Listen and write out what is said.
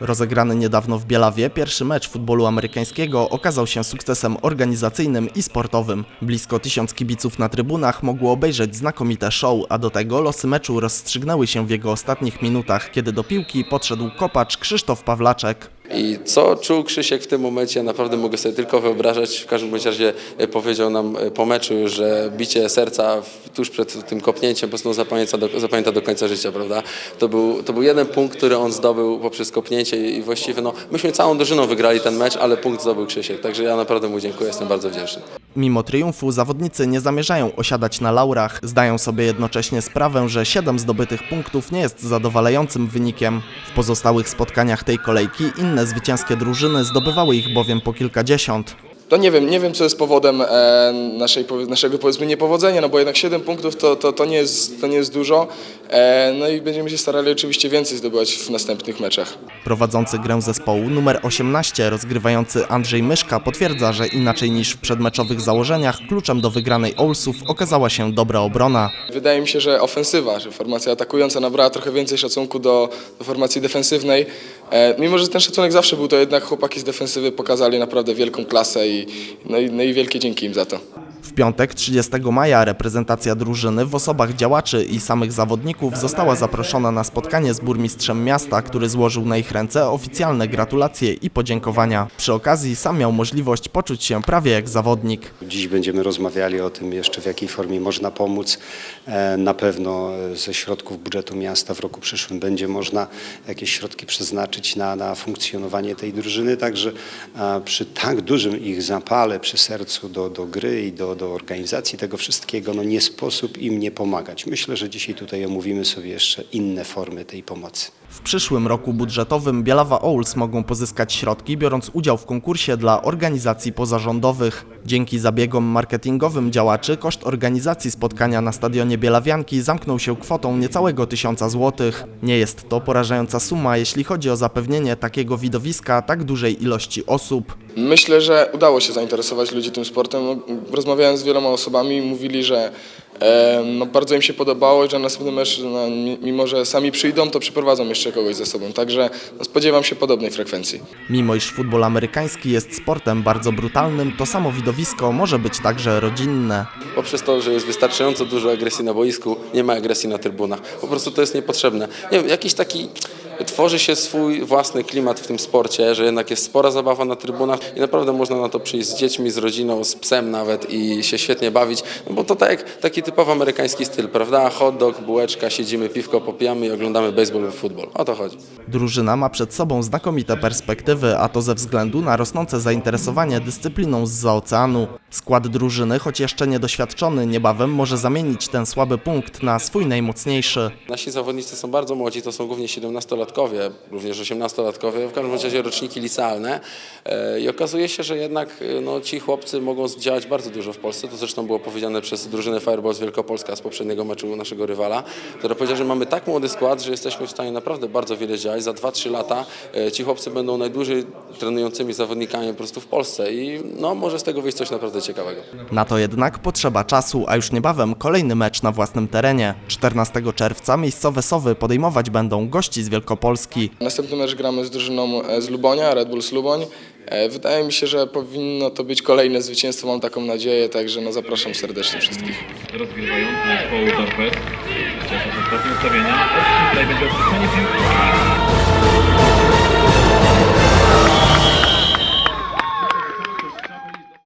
Rozegrany niedawno w Bielawie pierwszy mecz futbolu amerykańskiego okazał się sukcesem organizacyjnym i sportowym. Blisko tysiąc kibiców na trybunach mogło obejrzeć znakomite show, a do tego losy meczu rozstrzygnęły się w jego ostatnich minutach, kiedy do piłki podszedł kopacz Krzysztof Pawlaczek. I co czuł Krzysiek w tym momencie, naprawdę mogę sobie tylko wyobrażać. W każdym bądź razie e, powiedział nam e, po meczu, że bicie serca tuż przed tym kopnięciem po prostu zapamięta do, zapamięta do końca życia, prawda? To był, to był jeden punkt, który on zdobył poprzez kopnięcie i właściwie no, myśmy całą drużyną wygrali ten mecz, ale punkt zdobył Krzysiek, także ja naprawdę mu dziękuję, jestem bardzo wdzięczny. Mimo triumfu zawodnicy nie zamierzają osiadać na laurach, zdają sobie jednocześnie sprawę, że 7 zdobytych punktów nie jest zadowalającym wynikiem. W pozostałych spotkaniach tej kolejki inne zwycięskie drużyny zdobywały ich bowiem po kilkadziesiąt. To nie wiem, nie wiem co jest powodem e, naszej, naszego powiedzmy niepowodzenia, no bo jednak 7 punktów to, to, to, nie, jest, to nie jest dużo. E, no i będziemy się starali oczywiście więcej zdobywać w następnych meczach. Prowadzący grę zespołu numer 18, rozgrywający Andrzej Myszka, potwierdza, że inaczej niż w przedmeczowych założeniach, kluczem do wygranej Olsów okazała się dobra obrona. Wydaje mi się, że ofensywa, że formacja atakująca nabrała trochę więcej szacunku do, do formacji defensywnej. E, mimo, że ten szacunek zawsze był, to jednak chłopaki z defensywy pokazali naprawdę wielką klasę i, no i, no i wielkie dzięki im za to. Piątek 30 maja reprezentacja drużyny w osobach działaczy i samych zawodników została zaproszona na spotkanie z burmistrzem miasta, który złożył na ich ręce oficjalne gratulacje i podziękowania. Przy okazji sam miał możliwość poczuć się prawie jak zawodnik. Dziś będziemy rozmawiali o tym jeszcze w jakiej formie można pomóc. E, Na pewno ze środków budżetu miasta w roku przyszłym będzie można jakieś środki przeznaczyć na, na funkcjonowanie tej drużyny, także e, przy tak dużym ich zapale, przy sercu do, do gry i do, do organizacji tego wszystkiego, no nie sposób im nie pomagać. Myślę, że dzisiaj tutaj omówimy sobie jeszcze inne formy tej pomocy. W przyszłym roku budżetowym Bielawa Owls mogą pozyskać środki, biorąc udział w konkursie dla organizacji pozarządowych. Dzięki zabiegom marketingowym działaczy koszt organizacji spotkania na stadionie Bielawianki zamknął się kwotą niecałego tysiąca złotych. Nie jest to porażająca suma, jeśli chodzi o zapewnienie takiego widowiska tak dużej ilości osób. Myślę, że udało się zainteresować ludzi tym sportem. No, Rozmawiałem z wieloma osobami, mówili, że e, no, bardzo im się podobało i że na następny mecz, no, mi- mimo że sami przyjdą, to przyprowadzą jeszcze kogoś ze sobą. Także no, spodziewam się podobnej frekwencji. Mimo iż futbol amerykański jest sportem bardzo brutalnym, to samo widowisko może być także rodzinne. Poprzez to, że jest wystarczająco dużo agresji na boisku, nie ma agresji na trybunach. Po prostu to jest niepotrzebne. Nie wiem, jakiś taki tworzy się swój własny klimat w tym sporcie, że jednak jest spora zabawa na trybunach i naprawdę można na to przyjść z dziećmi, z rodziną, z psem nawet i się świetnie bawić, no bo to tak taki typowo amerykański styl, prawda? Hot dog, bułeczka, siedzimy, piwko popijamy i oglądamy baseball lub futbol. O to chodzi. Drużyna ma przed sobą znakomite perspektywy, a to ze względu na rosnące zainteresowanie dyscypliną z oceanu. Skład drużyny, choć jeszcze niedoświadczony, niebawem może zamienić ten słaby punkt na swój najmocniejszy. Nasi zawodnicy są bardzo młodzi, to są głównie 17-latkowie, również 18-latkowie, w każdym razie roczniki licealne. E, i okazuje się, że jednak e, no, ci chłopcy mogą zdziałać bardzo dużo w Polsce, to zresztą było powiedziane przez drużynę Fireballs Wielkopolska z poprzedniego meczu naszego rywala, która powiedziała, że mamy tak młody skład, że jesteśmy w stanie naprawdę bardzo wiele działać, za 2-3 lata e, ci chłopcy będą najdłużej trenującymi zawodnikami po prostu w Polsce i no, może z tego wyjść coś naprawdę ciekawego. Na to jednak potrzeba czasu, a już niebawem kolejny mecz na własnym terenie. 14 czerwca miejscowe Sowy podejmować będą gości z Wielkopolski. Następny mecz gramy z drużyną e, z Lubonia, Red Bull z Luboń. E, Wydaje mi się, że powinno to być kolejne zwycięstwo, mam taką nadzieję, także no, zapraszam serdecznie wszystkich. rozgrywający zespołu ostatnie ustawienia. Tutaj będzie.